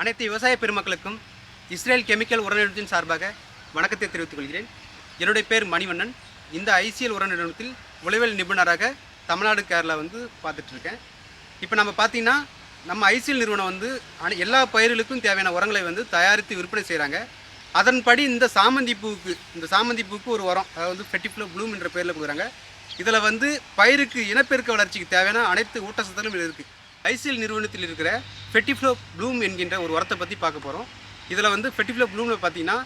அனைத்து விவசாய பெருமக்களுக்கும் இஸ்ரேல் கெமிக்கல் உர நிறுவனத்தின் சார்பாக வணக்கத்தை தெரிவித்துக் கொள்கிறேன். என்னுடைய பேர் மணிவண்ணன். இந்த ஐசிஎல் உர நிறுவனத்தில் உளவியல் நிபுணராக தமிழ்நாடு கேரளா வந்து பார்த்துட்ருக்கேன். இப்போ நம்ம பார்த்தீங்கன்னா நம்ம ஐசிஎல் நிறுவனம் வந்து எல்லா பயிர்களுக்கும் தேவையான உரங்களை வந்து தயாரித்து விற்பனை செய்கிறாங்க. அதன்படி இந்த சாமந்தி பூவுக்கு இந்த சாமந்தி பூவுக்கு ஒரு உரம் அதாவது ஃபெட்டிஃப்ளோ ப்ளூம் என்ற பேரில் கொடுக்குறாங்க. இதில் வந்து பயிருக்கு இனப்பெருக்க வளர்ச்சிக்கு தேவையான அனைத்து ஊட்டச்சத்துகளும் இருக்குது. ஐசிஎல் நிறுவனத்தில் இருக்கிற ஃபெட்டிஃப்ளோ ப்ளூம் என்கின்ற ஒரு உரத்தை பற்றி பார்க்க போகிறோம் இதில் வந்து ஃபெட்டிஃப்ளோ ப்ளூமில் பார்த்தீங்கன்னா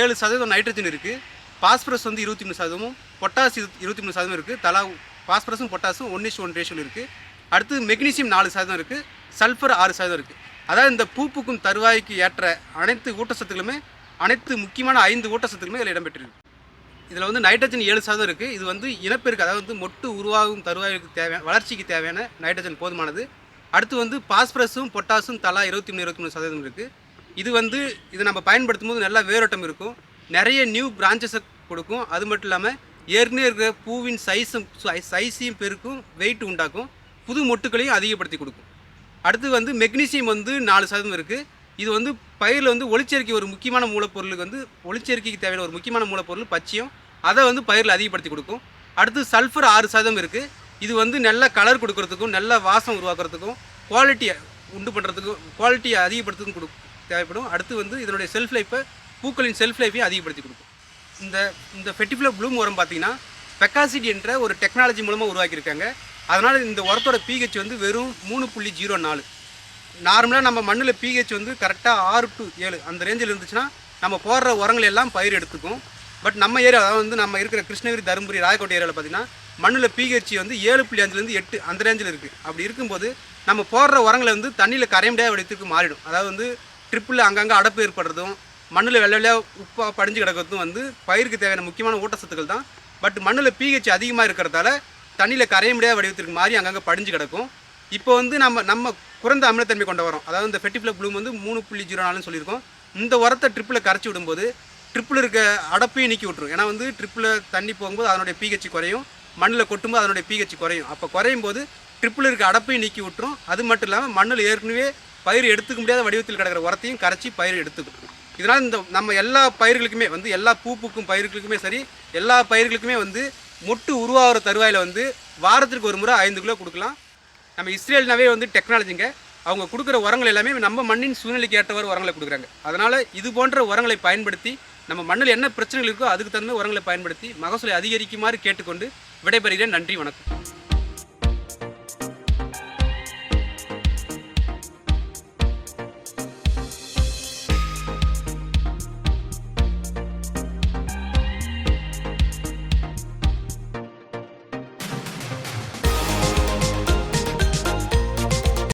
ஏழு சதவீதம் நைட்ரஜன் இருக்குது பாஸ்பரஸ் வந்து இருபத்தி மூணு சதவீதமும் பொட்டாஸ் இருபத்தி மூணு சதவீதம் இருக்குது தலா பாஸ்பரஸும் பொட்டாஸும் ஒன் இஸ் ஒன் ரேஷியோவில் இருக்குது அடுத்து மெக்னீசியம் நாலு சதவீதம் இருக்குது சல்ஃபர் ஆறு சதவீதம் இருக்குது அதாவது இந்த பூப்புக்கும் தருவாய்க்கு ஏற்ற அனைத்து ஊட்டச்சத்துக்களுமே அனைத்து முக்கியமான ஐந்து ஊட்டச்சத்துக்களுமே இதில் இடம்பெற்றிருக்கு. இதில் வந்து நைட்ரஜன் ஏழு சதவீதம் இருக்குது இது வந்து இனப்பெருக்கு அதாவது வந்து மொட்டு உருவாகும் தருவாய்க்கு தேவையான வளர்ச்சிக்கு தேவையான நைட்ரஜன் போதுமானது. அடுத்து வந்து பாஸ்பரஸும் பொட்டாசும் தலா இருபத்தி மூணு இருபத்தி மூணு சதவீதம் இருக்குது இது வந்து இது நம்ம பயன்படுத்தும் போது நல்லா வேரோட்டம் இருக்கும். நிறைய நியூ பிரான்ச்சஸை கொடுக்கும். அது மட்டும் இல்லாமல் ஏற்கனவே இருக்கிற பூவின் சைஸும் சைஸையும் பெருக்கும் வெயிட் உண்டாக்கும். புது மொட்டுக்களையும் அதிகப்படுத்தி கொடுக்கும். அடுத்து வந்து மெக்னீசியம் வந்து நாலு சதவீதம் இருக்குது இது வந்து பயிரில் வந்து ஒளிச்சேர்க்கை ஒரு முக்கியமான மூலப்பொருளுக்கு வந்து ஒளிச்சேர்க்கைக்கு தேவையான ஒரு முக்கியமான மூலப்பொருள் பச்சையும் அதை வந்து பயிரில் அதிகப்படுத்தி கொடுக்கும். அடுத்து சல்ஃபர் ஆறு சதவீதம் இருக்குது இது வந்து நல்ல கலர் கொடுக்கறதுக்கும் நல்ல வாசம் உருவாக்குறதுக்கும் குவாலிட்டியை உண்டு பண்ணுறதுக்கும் குவாலிட்டியை அதிகப்படுத்துறதுக்கும் கொடு தேவைப்படும். அடுத்து வந்து இதனுடைய செல்ஃப் லைஃப்பை பூக்களின் செல்ஃப் லைஃப்பையும் அதிகப்படுத்தி கொடுக்கும். இந்த இந்த ஃபெட்டிஃபிளோ ப்ளூம் உரம் பார்த்தீங்கன்னா பெக்காசிட்டி என்ற ஒரு டெக்னாலஜி மூலமாக உருவாக்கியிருக்காங்க. அதனால் இந்த உரத்தோட பிஹெச் வந்து வெறும் மூணு புள்ளி ஜீரோ நாலு. நார்மலாக நம்ம மண்ணில் பிஹெச் வந்து கரெக்டாக ஆறு டு ஏழு. அந்த ரேஞ்சில் இருந்துச்சுன்னா நம்ம போடுற உரங்கள் எல்லாம் பயிர் எடுத்துக்கும். பட் நம்ம ஏரியா அதாவது வந்து நம்ம இருக்கிற கிருஷ்ணகிரி தருமபுரி ராயக்கோட்டை ஏரியாவில் பார்த்தீங்கன்னா மண்ணில் பிஹெச் வந்து ஏழு புள்ளி அஞ்சுலேருந்து எட்டு அந்த ரேஞ்சில் இருக்குது அப்படி இருக்கும்போது நம்ம போடுற உரங்களை வந்து தண்ணியில் கரைய முடியாத வடிவத்துக்கு மாறிடும். அதாவது வந்து ட்ரிப்பில் அங்கங்கே அடப்பு ஏற்படுறதும் மண்ணில் வெள்ளை வெள்ளையாக உப்பாக படிஞ்சு கிடக்கிறதும் வந்து பயிருக்கு தேவையான முக்கியமான ஊட்டச்சத்துக்கள் தான். பட் மண்ணில் பிஹெச் அதிகமாக இருக்கிறதால தண்ணியில் கரைய முடியாத வடிவத்திற்கு மாறி அங்கங்கே படிஞ்சு கிடக்கும். இப்போ வந்து நம்ம நம்ம குறைந்த அமிலத்தன்மை கொண்ட வரோம் அதாவது இந்த ஃபெட்டிஃபிளக் ப்ளூம் வந்து மூணு புள்ளி ஜீரோ நாலுன்னு சொல்லியிருக்கோம். இந்த உரத்தை ட்ரிப்பில் கரைச்சி விடும்போது ட்ரிப்பில் இருக்க அடப்பையும் நீக்கி விட்டுரும். ஏன்னா வந்து ட்ரிப்பில் தண்ணி போகும்போது அதனுடைய பிஹெச் குறையும். மண்ணில் கொட்டும்போது அதனுடைய பிஹெச் குறையும். அப்போ குறையும் போது ட்ரிப்பில் இருக்க அடப்பையும் நீக்கி விட்டுரும். அது மட்டும் இல்லாமல் மண்ணில் ஏற்கனவே பயிர் எடுத்துக்க முடியாத வடிவத்தில் கிடக்கிற உரத்தையும் கரைச்சி பயிர் எடுத்துக்கும். இதனால் இந்த நம்ம எல்லா பயிர்களுக்குமே வந்து எல்லா பூப்புக்கும் பயிர்களுக்குமே சரி எல்லா பயிர்களுக்குமே வந்து மொட்டு உருவாகிற தருவாயில் வந்து வாரத்திற்கு ஒரு முறை ஐந்து கிலோ கொடுக்கலாம். நம்ம இஸ்ரேல்னாவே வந்து டெக்னாலஜிங்க அவங்க கொடுக்குற உரங்கள் எல்லாமே நம்ம மண்ணின் சூழ்நிலைக்கு ஏற்றவாறு உரங்களை கொடுக்குறாங்க. அதனால் இது போன்ற உரங்களை பயன்படுத்தி நம்ம மண்ணில் என்ன பிரச்சனைகள் இருக்கோ அதுக்கு தகுந்த உரங்களை பயன்படுத்தி மகசூலை அதிகரிக்குமாறு கேட்டுக்கொண்டு விடைபெறுகிறேன். நன்றி வணக்கம்.